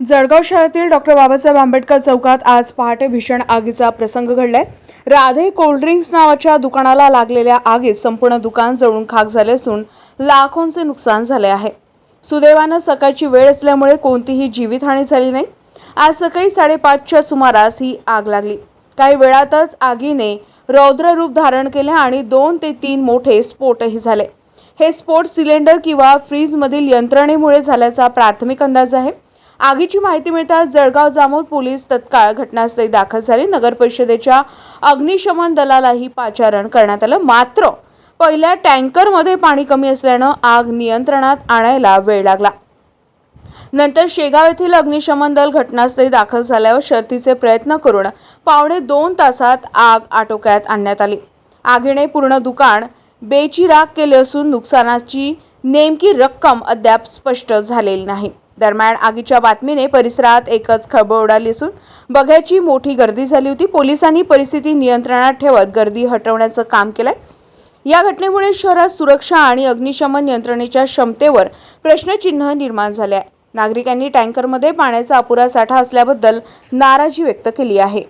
जळगाव शहरातील डॉक्टर बाबासाहेब आंबेडकर चौकात आज पहाटे भीषण आगीचा प्रसंग घडलाय. राधे कोल्ड्रिंक्स नावाच्या दुकानाला लागलेल्या आगीत संपूर्ण दुकान जळून खाक झाले असून लाखोंचे नुकसान झाले आहे. सुदैवानं सकाळची वेळ असल्यामुळे कोणतीही जीवितहानी झाली नाही. आज सकाळी साडेपाचच्या सुमारास ही आग लागली. काही वेळातच आगीने रौद्र रूप धारण केले आणि दोन ते तीन मोठे स्फोटही झाले. हे स्फोट सिलेंडर किंवा फ्रीजमधील यंत्रणेमुळे झाल्याचा प्राथमिक अंदाज आहे. आगीची माहिती मिळताच जळगाव जामोद पोलीस तत्काळ घटनास्थळी दाखल झाले. नगर परिषदेच्या अग्निशमन दलालाही पाचारण करण्यात आलं. मात्र पहिल्या टँकरमध्ये पाणी कमी असल्यानं आग नियंत्रणात आणायला वेळ लागला. नंतर शेगाव येथील अग्निशमन दल घटनास्थळी दाखल झाल्यावर शर्थीचे प्रयत्न करून पावणे दोन तासात आग आटोक्यात आणण्यात आली. आगीने पूर्ण दुकान बेचिराग केले असून नुकसानाची नेमकी रक्कम अद्याप स्पष्ट झालेली नाही. दरम्यान आगीच्या बातमीने परिसरात एकच खळबळ उडाली असून बघ्याची मोठी गर्दी झाली होती. पोलिसांनी परिस्थिती नियंत्रणात ठेवत गर्दी हटवण्याचं काम केलंय. या घटनेमुळे शहरात सुरक्षा आणि अग्निशमन यंत्रणेच्या क्षमतेवर प्रश्नचिन्ह निर्माण झाले आहे नागरिकांनी टँकरमध्ये पाण्याचा अपुरा साठा असल्याबद्दल नाराजी व्यक्त केली आहे.